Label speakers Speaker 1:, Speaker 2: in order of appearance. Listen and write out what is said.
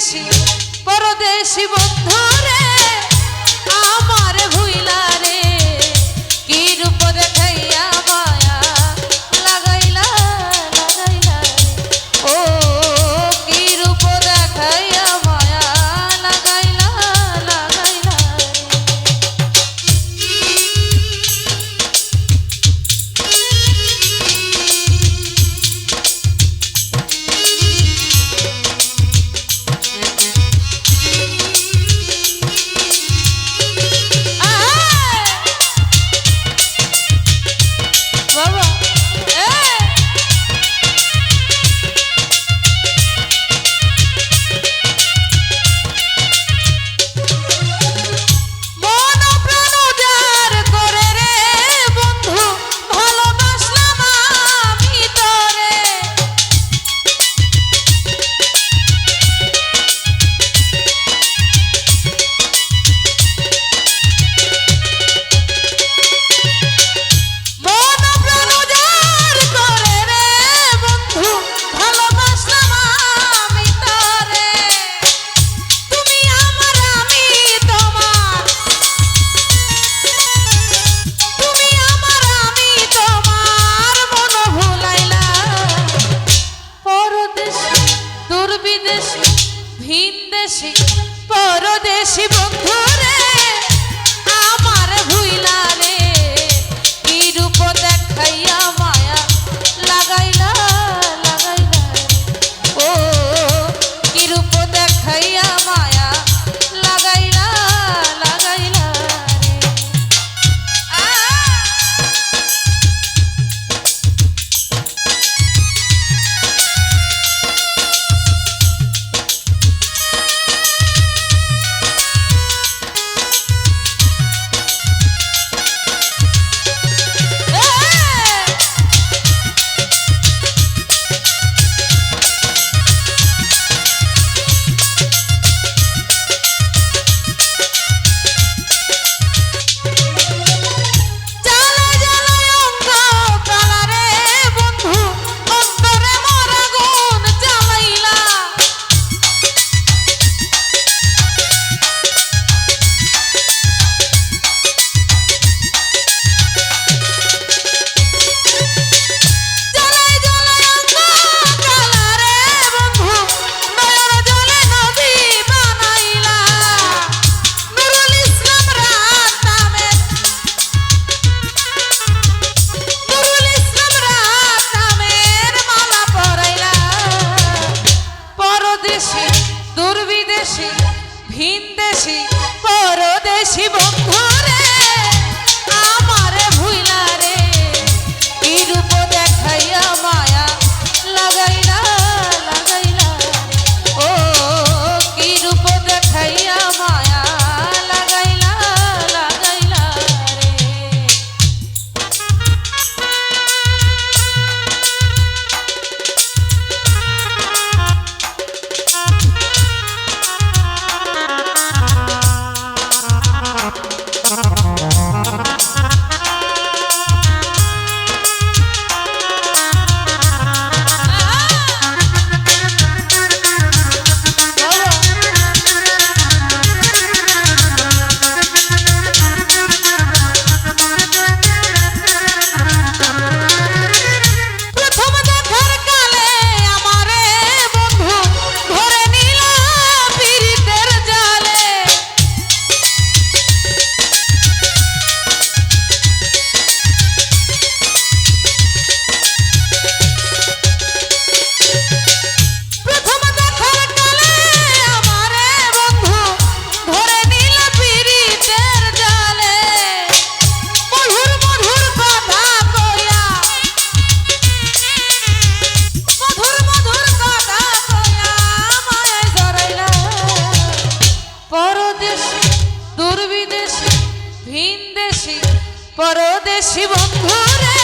Speaker 1: বিদেশি পরদেশি বন্ধু। পরদেশি বন্ধু। দেশি ভিন দেশি পরদেশি বন্ধুরে। ভিন দেশি পরদেশি বন্ধুরে।